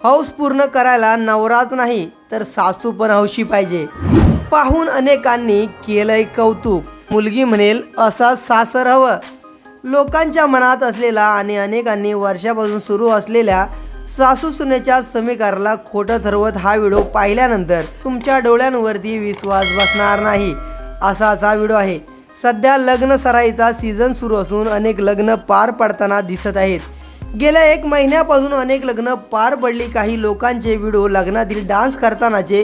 हौस पूर्ण करायला नवराच नाही तर सासू पण हौशी पाहिजे. पाहून अनेकांनी केलंय कौतुक. मुलगी म्हणेल असा सासर हवं. लोकांच्या मनात असलेला आणि अनेकांनी वर्षापासून सुरू असलेल्या सासू सुनेच्या समीकरणाला खोटं ठरवत हा व्हिडिओ पाहिल्यानंतर तुमच्या डोळ्यांवरती विश्वास बसणार नाही. असाच हा व्हिडिओ आहे. सध्या लग्न सराईचा सीझन सुरू असून अनेक लग्न पार पडताना दिसत आहेत. गेल्या एक महिन्यापासून अनेक लग्न पार पडली. काही लोकांचे व्हिडिओ लग्नातील डान्स करतानाचे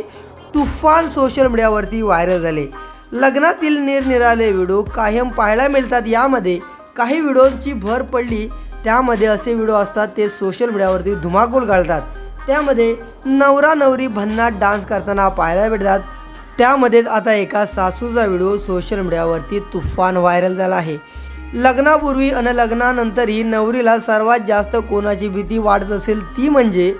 तुफान सोशल मीडियावरती व्हायरल झाले. लग्नातील निरनिराळे व्हिडिओ कायम पाहायला मिळतात. यामध्ये काही व्हिडिओची भर पडली. त्यामध्ये असे व्हिडिओ असतात ते सोशल मीडियावरती धुमाकूळ घालतात त्यामध्ये नवरा नवरी भन्नाट डान्स करताना पाहायला मिळतात. त्यामध्येच आता एका सासूचा व्हिडिओ सोशल मीडियावरती तुफान व्हायरल झाला आहे. लग्नापूर्वी आणि लग्नानंतरही नवरीला सर्वात जास्त कोणाची भीती वाढत असेल ती म्हणजे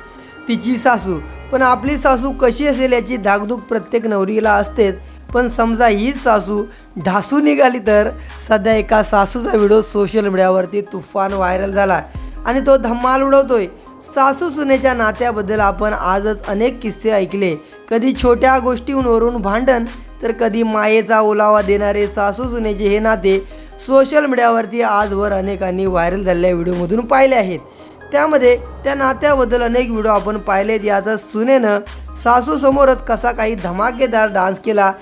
तिची सासू. पण आपली सासू कशी असेल याची धाकधूक प्रत्येक नवरीला असतेच. पण समजा हीच सासू ढासू निघाली तर सध्या एका सासूचा व्हिडिओ सोशल मीडियावरती तुफान व्हायरल झाला आणि तो धम्माल उडवतोय. सासू सुनेच्या नात्याबद्दल आपण आजच अनेक किस्से ऐकले. कधी छोट्या गोष्टींवरून भांडण तर कधी मायेचा ओलावा देणारे सासू सुनेचे हे नाते सोशल मीडियावरती आजवर अनेकांनी व्हायरल झालेल्या व्हिडिओमधून पाहिले आहेत. त्यामध्ये त्या नात्याबद्दल अनेक व्हिडिओ आपण पाहिलेत याचा सुनेनं सासूसमोरच कसा काही धमाकेदार डान्स केला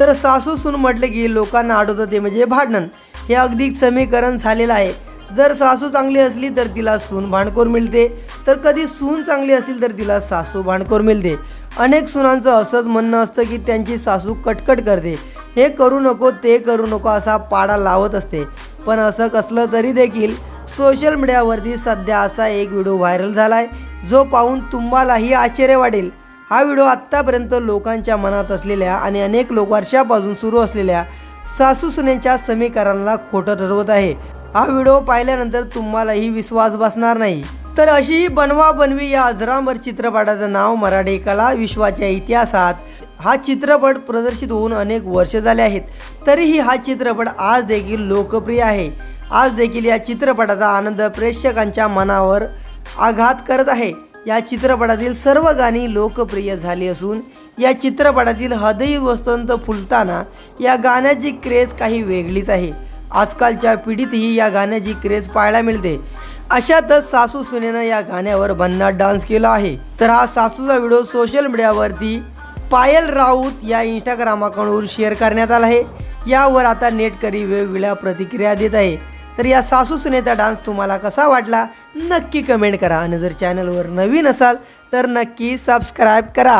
तर सासू सून म्हटलं की लोकांना आठवतं ते म्हणजे भांडण. हे अगदी समीकरण झालेलं आहे. जर सासू चांगली असली तर तिला सून भांडखोर मिळते. तर कधी सून चांगली असेल तर तिला सासू भांडखोर मिळते. अनेक सुनांचं असंच म्हणणं असतं की त्यांची सासू कटकट करते. हे करू नको ते करू नको असा पाडा लावत असते. पण असं कसलं तरी देखील सोशल मीडियावरती सध्या असा एक व्हिडिओ व्हायरल झाला आहे जो पाहून तुम्हालाही आश्चर्य वाटेल. हा व्हिडिओ आत्तापर्यंत लोकांच्या मनात असलेल्या आणि अनेक लोक वर्षापासून सुरू असलेल्या सासू सुनेच्या समीकरणाला खोटं ठरवत आहे. हा व्हिडिओ पाहिल्यानंतर तुम्हालाही विश्वास बसणार नाही. तर अशी बनवा बनवी या अजरामर चित्रपटाचं नाव मराठी कला विश्वाच्या इतिहासात हा चित्रपट प्रदर्शित होऊन अनेक वर्ष झाले आहेत. तरीही हा चित्रपट आज देखील लोकप्रिय आहे. आज देखील या चित्रपटाचा आनंद प्रेक्षकांच्या मनावर आघात करत आहे. या चित्रपटातील सर्व गाणी लोकप्रिय झाली असून या चित्रपटातील हृदय वसंत फुलताना या गाण्याची क्रेज काही वेगळीच आहे. आजकालच्या पिढीतही या गाण्याची क्रेज पाहायला मिळते. अशातच सासू सुनेनं या गाण्यावर भन्नाट डान्स केला आहे. तर हा सासूचा व्हिडिओ सोशल मीडियावरती पायल राऊत या इंस्टाग्राम अकाउंटवर शेअर करण्यात आला आहे. यावर आता नेटकरी वेगवेगळ्या प्रतिक्रिया देत आहे. तर या सासू सुनेचा डान्स तुम्हाला कसा वाटला? नक्की कमेंट करा. आणि जर चॅनलवर नवीन असाल तर नक्की सबस्क्राईब करा.